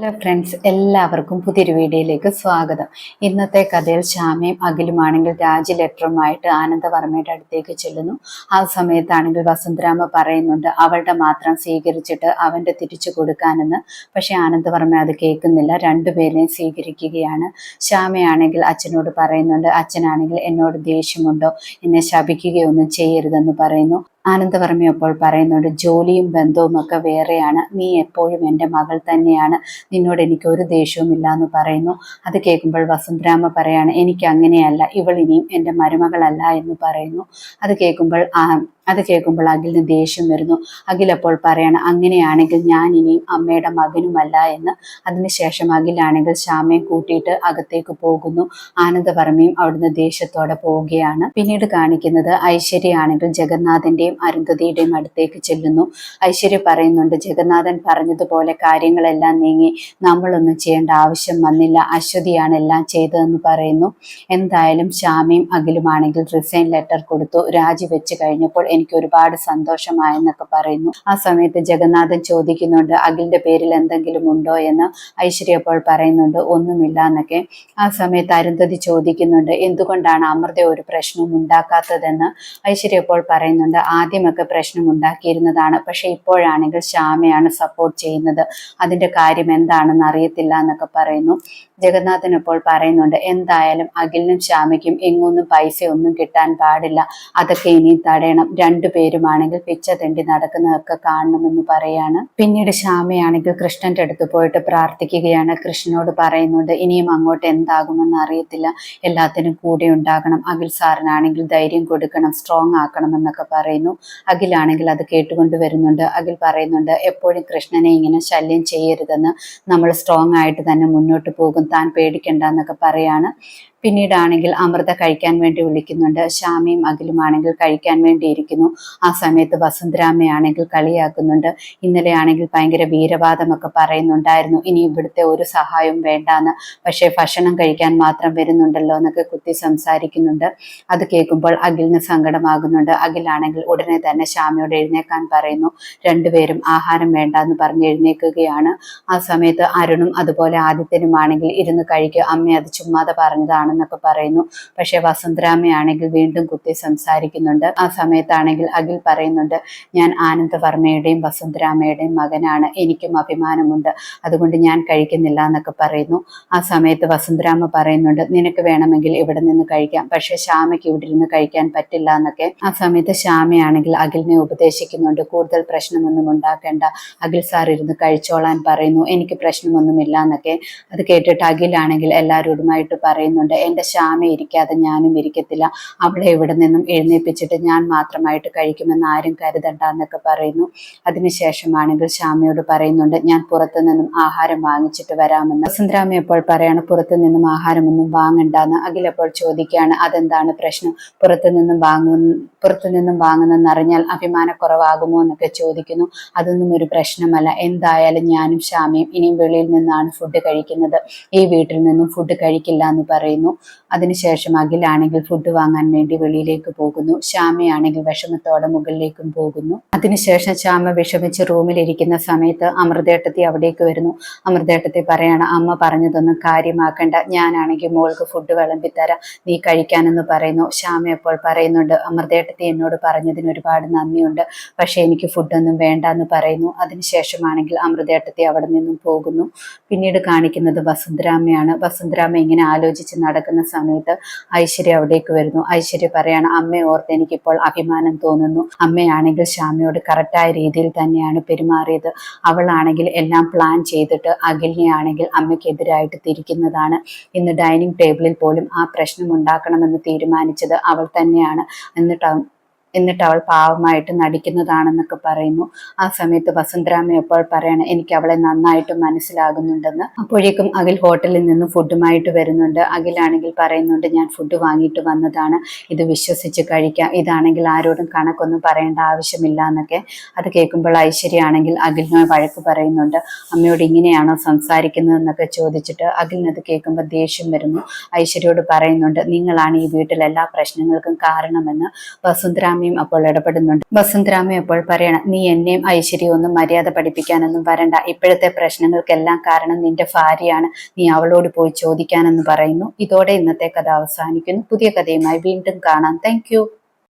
Hello friends എല്ലാവർക്കും പുതിയൊരു വീഡിയോയിലേക്ക് സ്വാഗതം. ഇന്നത്തെ കഥയിൽ ശ്യാമയും അഖിലുമാണെങ്കിൽ രാജി ലെറ്ററുമായിട്ട് ആനന്ദവർമ്മയുടെ അടുത്തേക്ക് ചെല്ലുന്നു. ആ സമയത്താണെങ്കിൽ വസുന്ധരാമ പറയുന്നുണ്ട് അവളുടെ മാത്രം സ്വീകരിച്ചിട്ട് അവന്റെ തിരിച്ചു കൊടുക്കാനെന്ന്. പക്ഷെ ആനന്ദവർമ്മ അത് കേൾക്കുന്നില്ല രണ്ടുപേരെയും സ്വീകരിക്കുകയാണ്. ശ്യാമയാണെങ്കിൽ അച്ഛനോട് പറയുന്നുണ്ട് അച്ഛനാണെങ്കിൽ എന്നോട് ദേഷ്യമുണ്ടോ? എന്നെ ശപിക്കുകയൊന്നും ചെയ്യരുതെന്ന് പറയുന്നു. ആനന്ദവർമ്മ അപ്പോൾ പറയുന്നുണ്ട് ജോലിയും ബന്ധവും ഒക്കെ വേറെയാണ്. നീ എപ്പോഴും എന്റെ മകൾ തന്നെയാണ്. നിന്നോട് എനിക്ക് ഒരു ദേഷ്യവും ഇല്ല എന്ന് പറയുന്നു. അത് കേൾക്കുമ്പോൾ വസുന്ധരാമ പറയാണ് എനിക്ക് അങ്ങനെയല്ല. ഇവൾ ഇനിയും എന്റെ മരുമകളല്ല എന്ന് പറയുന്നു. അത് കേൾക്കുമ്പോൾ അത് കേൾക്കുമ്പോൾ അഖിലിന് ദേഷ്യം വരുന്നു. അഖിൽ അപ്പോൾ പറയണം അങ്ങനെയാണെങ്കിൽ ഞാൻ ഇനിയും അമ്മയുടെ മകനുമല്ല എന്ന്. അതിനുശേഷം അഖിലാണെങ്കിൽ ശ്യാമയെ കൂട്ടിയിട്ട് അകത്തേക്ക് പോകുന്നു. ആനന്ദവർമ്മയും അവിടുന്ന് ദേഷ്യത്തോടെ പോവുകയാണ്. പിന്നീട് കാണിക്കുന്നത് ഐശ്വര്യ ആണെങ്കിൽ ജഗന്നാഥന്റെയും അരുന്ധതിയുടെയും അടുത്തേക്ക് ചെല്ലുന്നു. ഐശ്വര്യ പറയുന്നുണ്ട് ജഗന്നാഥൻ പറഞ്ഞതുപോലെ കാര്യങ്ങളെല്ലാം നീങ്ങി. നമ്മളൊന്നും ചെയ്യേണ്ട ആവശ്യം വന്നില്ല. അശ്വതിയാണ് എല്ലാം ചെയ്തതെന്ന് പറയുന്നു. എന്തായാലും ശ്യാമയും അഖിലുമാണെങ്കിൽ റിസൈൻ ലെറ്റർ കൊടുത്തു. രാജിവെച്ച് കഴിഞ്ഞപ്പോൾ എനിക്ക് ഒരുപാട് സന്തോഷമായെന്നൊക്കെ പറയുന്നു. ആ സമയത്ത് ജഗന്നാഥൻ ചോദിക്കുന്നുണ്ട് അഖിലിന്റെ പേരിൽ എന്തെങ്കിലും ഉണ്ടോ? എന്ന് ഐശ്വര്യ അപ്പോൾ പറയുന്നുണ്ട് ഒന്നുമില്ല എന്നൊക്കെ ആ സമയത്ത് അരുന്ധതി ചോദിക്കുന്നുണ്ട് എന്തുകൊണ്ടാണ് അമൃത ഒരു പ്രശ്നവും ഉണ്ടാക്കാത്തതെന്ന്? ഐശ്വര്യ അപ്പോൾ പറയുന്നുണ്ട് ആദ്യമൊക്കെ പ്രശ്നം ഉണ്ടാക്കിയിരുന്നതാണ് പക്ഷെ ഇപ്പോഴാണെങ്കിൽ ശ്യാമയാണ് സപ്പോർട്ട് ചെയ്യുന്നത്. അതിന്റെ കാര്യം എന്താണെന്ന് അറിയത്തില്ല എന്നൊക്കെ പറയുന്നു. ജഗന്നാഥൻ ഇപ്പോൾ പറയുന്നുണ്ട് എന്തായാലും അഖിലിനും ശ്യാമയ്ക്കും എങ്ങൊന്നും പൈസ ഒന്നും കിട്ടാൻ പാടില്ല. അതൊക്കെ ഇനി തടയണം. രണ്ടുപേരുമാണെങ്കിൽ പിച്ച തെണ്ടി നടക്കുന്നതൊക്കെ കാണണമെന്ന് പറയാണ്. പിന്നീട് ശ്യാമയാണെങ്കിൽ കൃഷ്ണന്റെ അടുത്ത് പോയിട്ട് പ്രാർത്ഥിക്കുകയാണ്. കൃഷ്ണനോട് പറയുന്നുണ്ട് ഇനിയും അങ്ങോട്ട് എന്താകുമെന്ന് അറിയത്തില്ല. എല്ലാത്തിനും കൂടെ ഉണ്ടാകണം. അഖിൽ സാറിനാണെങ്കിൽ ധൈര്യം കൊടുക്കണം സ്ട്രോങ് ആക്കണം എന്നൊക്കെ പറയുന്നു. അഖിലാണെങ്കിൽ അത് കേട്ടുകൊണ്ട് വരുന്നുണ്ട്. അഖിൽ പറയുന്നുണ്ട് എപ്പോഴും കൃഷ്ണനെ ഇങ്ങനെ ശല്യം ചെയ്യരുതെന്ന്. നമ്മൾ സ്ട്രോങ് ആയിട്ട് തന്നെ മുന്നോട്ട് പോകും. താൻ പേടിക്കണ്ട എന്നൊക്കെ പറയാണ്. പിന്നീടാണെങ്കിൽ അമൃത കഴിക്കാൻ വേണ്ടി വിളിക്കുന്നുണ്ട്. ശ്യാമയും അഖിലുമാണെങ്കിൽ കഴിക്കാൻ വേണ്ടി ഇരിക്കുന്നു ആ സമയത്ത് വസുന്ധരാമയാണെങ്കിൽ കളിയാക്കുന്നുണ്ട്. ഇന്നലെ ആണെങ്കിൽ ഭയങ്കര വീരവാദമൊക്കെ പറയുന്നുണ്ടായിരുന്നു. ഇനി ഇവിടുത്തെ ഒരു സഹായവും വേണ്ടാന്ന്. പക്ഷേ ഭക്ഷണം കഴിക്കാൻ മാത്രം വരുന്നുണ്ടല്ലോ എന്നൊക്കെ കുത്തി സംസാരിക്കുന്നുണ്ട്. അത് കേൾക്കുമ്പോൾ അഖിലിന് സങ്കടമാകുന്നുണ്ട്. അഖിലാണെങ്കിൽ ഉടനെ തന്നെ ശ്യാമയോട് എഴുന്നേക്കാൻ പറയുന്നു. രണ്ടുപേരും ആഹാരം വേണ്ട എന്ന് പറഞ്ഞ് എഴുന്നേക്കുകയാണ് ആ സമയത്ത് അരുണും അതുപോലെ ആദിത്യനുമാണെങ്കിൽ ഇരുന്ന് കഴിക്കുക. അമ്മ അത് ചുമ്മാതെ പറഞ്ഞതാണെന്നൊക്കെ പറയുന്നു. പക്ഷെ വസുന്ധരാമയാണെങ്കിൽ വീണ്ടും കുത്തി സംസാരിക്കുന്നുണ്ട്. ആ സമയത്താണെങ്കിൽ അഖിൽ പറയുന്നുണ്ട് ഞാൻ ആനന്ദവർമ്മയുടെയും വസുന്ധരാമയുടെയും മകനാണ്. എനിക്കും അഭിമാനമുണ്ട്. അതുകൊണ്ട് ഞാൻ കഴിക്കുന്നില്ല എന്നൊക്കെ പറയുന്നു. ആ സമയത്ത് വസുന്ധരാമ പറയുന്നുണ്ട് നിനക്ക് വേണമെങ്കിൽ ഇവിടെ നിന്ന് കഴിക്കാം. പക്ഷെ ശ്യാമയ്ക്ക് ഇവിടെ ഇരുന്ന് കഴിക്കാൻ പറ്റില്ല എന്നൊക്കെ. ആ സമയത്ത് ശ്യാമയാണെങ്കിൽ അഖിലിനെ ഉപദേശിക്കുന്നുണ്ട് കൂടുതൽ പ്രശ്നമൊന്നും ഉണ്ടാക്കേണ്ട. അഖിൽ സാർ ഇരുന്ന് കഴിച്ചോളാൻ പറയുന്നു. എനിക്ക് പ്രശ്നമൊന്നുമില്ല എന്നൊക്കെ. അത് കേട്ടിട്ട് അഖിലാണെങ്കിൽ എല്ലാവരോടുമായിട്ട് പറയുന്നുണ്ട് എന്റെ ശ്യാമ ഇരിക്കാതെ ഞാനും ഇരിക്കത്തില്ല. അവളെ ഇവിടെ നിന്നും എഴുന്നേൽപ്പിച്ചിട്ട് ഞാൻ മാത്രമായിട്ട് കഴിക്കുമെന്ന് ആരും കരുതണ്ട എന്നൊക്കെ പറയുന്നു. അതിനുശേഷമാണെങ്കിൽ ശ്യാമയോട് പറയുന്നുണ്ട് ഞാൻ പുറത്തു നിന്നും ആഹാരം വാങ്ങിച്ചിട്ട് വരാമെന്ന്. വസുന്ധരാമ എപ്പോൾ പറയാണ് പുറത്തു നിന്നും ആഹാരമൊന്നും വാങ്ങണ്ടെന്ന്. അഖിലപ്പോൾ ചോദിക്കുകയാണ് അതെന്താണ് പ്രശ്നം? പുറത്തു നിന്നും വാങ്ങുന്ന പുറത്തു നിന്നും വാങ്ങുന്നെന്ന് അറിഞ്ഞാൽ അഭിമാനക്കുറവാകുമോ? എന്നൊക്കെ ചോദിക്കുന്നു. അതൊന്നും ഒരു പ്രശ്നമല്ല. എന്തായാലും ഞാനും ശ്യാമയും ഇനിയും വെളിയിൽ നിന്നാണ് ഫുഡ് കഴിക്കുന്നത്. ഈ വീട്ടിൽ നിന്നും ഫുഡ് കഴിക്കില്ല എന്ന് പറയുന്നു. അതിനുശേഷം അഖിലാണെങ്കിൽ ഫുഡ് വാങ്ങാൻ വേണ്ടി വെളിയിലേക്ക് പോകുന്നു. ശ്യാമയാണെങ്കിൽ വിഷമത്തോടെ മുകളിലേക്കും പോകുന്നു. അതിനുശേഷം ശ്യാമ വിഷമിച്ച് റൂമിലിരിക്കുന്ന സമയത്ത് അമൃതേട്ടത്തി അവിടേക്ക് വരുന്നു. അമൃതേട്ടത്തി പറയാണ് അമ്മ പറഞ്ഞതൊന്നും കാര്യമാക്കണ്ട. ഞാനാണെങ്കിൽ മോൾക്ക് ഫുഡ് വിളമ്പിത്തരാം. നീ കഴിക്കാനെന്ന് പറയുന്നു. ശ്യാമ അപ്പോൾ പറയുന്നുണ്ട് അമൃതേട്ടത്തി എന്നോട് പറഞ്ഞതിന് ഒരുപാട് നന്ദിയുണ്ട്. പക്ഷേ എനിക്ക് ഫുഡൊന്നും വേണ്ട എന്ന് പറയുന്നു. അതിനുശേഷമാണെങ്കിൽ അമൃതേട്ടത്തി അവിടെ നിന്നും പോകുന്നു. പിന്നീട് കാണിക്കുന്നത് വസുന്ധരാമയാണ് വസുന്ധരാമ ഇങ്ങനെ ആലോചിച്ച് നടക്കുന്ന സമയത്ത് ഐശ്വര്യ അവിടേക്ക് വരുന്നു. ഐശ്വര്യ പറയാണ് അമ്മയെ ഓർത്ത് എനിക്കിപ്പോൾ അഭിമാനം തോന്നുന്നു. അമ്മയാണെങ്കിൽ ശ്യാമയോട് കറക്റ്റായ രീതിയിൽ തന്നെയാണ് പെരുമാറിയത്. അവളാണെങ്കിൽ എല്ലാം പ്ലാൻ ചെയ്തിട്ട് അഖിലിനെ ആണെങ്കിൽ അമ്മയ്ക്കെതിരായിട്ട് തിരിക്കുന്നതാണ്. ഇന്ന് ഡൈനിങ് ടേബിളിൽ പോലും ആ പ്രശ്നം ഉണ്ടാക്കണമെന്ന് തീരുമാനിച്ചത് അവൾ തന്നെയാണ്. എന്നിട്ട് എന്നിട്ട് അവൾ പാവമായിട്ട് നടിക്കുന്നതാണെന്നൊക്കെ പറയുന്നു. ആ സമയത്ത് വസുന്ധരാമ എപ്പോൾ പറയണം എനിക്ക് അവളെ നന്നായിട്ട് മനസ്സിലാകുന്നുണ്ടെന്ന്. അപ്പോഴേക്കും അഖിൽ ഹോട്ടലിൽ നിന്ന് ഫുഡുമായിട്ട് വരുന്നുണ്ട്. അഖിലാണെങ്കിൽ പറയുന്നുണ്ട് ഞാൻ ഫുഡ് വാങ്ങിയിട്ട് വന്നതാണ്. ഇത് വിശ്വസിച്ച് കഴിക്കാം. ഇതാണെങ്കിൽ ആരോടും കണക്കൊന്നും പറയേണ്ട ആവശ്യമില്ല എന്നൊക്കെ അത് കേൾക്കുമ്പോൾ ഐശ്വര്യ ആണെങ്കിൽ അഖിലിനെ വഴക്ക് പറയുന്നുണ്ട്. അമ്മയോട് ഇങ്ങനെയാണോ സംസാരിക്കുന്നതെന്നൊക്കെ ചോദിച്ചിട്ട് അഖിലിനത് കേൾക്കുമ്പോൾ ദേഷ്യം വരുന്നു. ഐശ്വര്യയോട് പറയുന്നുണ്ട് നിങ്ങളാണ് ഈ വീട്ടിൽ എല്ലാ പ്രശ്നങ്ങൾക്കും കാരണമെന്ന്. വസുന്ധരാമ വസുന്ധരാമയും അപ്പോൾ ഇടപെടുന്നുണ്ട്. വസുന്ധരാമയും അപ്പോൾ പറയണം നീ എന്നെയും ഐശ്വര്യവും ഒന്നും മര്യാദ പഠിപ്പിക്കാനൊന്നും വരണ്ട. ഇപ്പോഴത്തെ പ്രശ്നങ്ങൾക്കെല്ലാം കാരണം നിന്റെ ഭാര്യയാണ്. നീ അവളോട് പോയി ചോദിക്കാനെന്ന് പറയുന്നു. ഇതോടെ ഇന്നത്തെ കഥ അവസാനിക്കുന്നു. പുതിയ കഥയുമായി വീണ്ടും കാണാം. താങ്ക്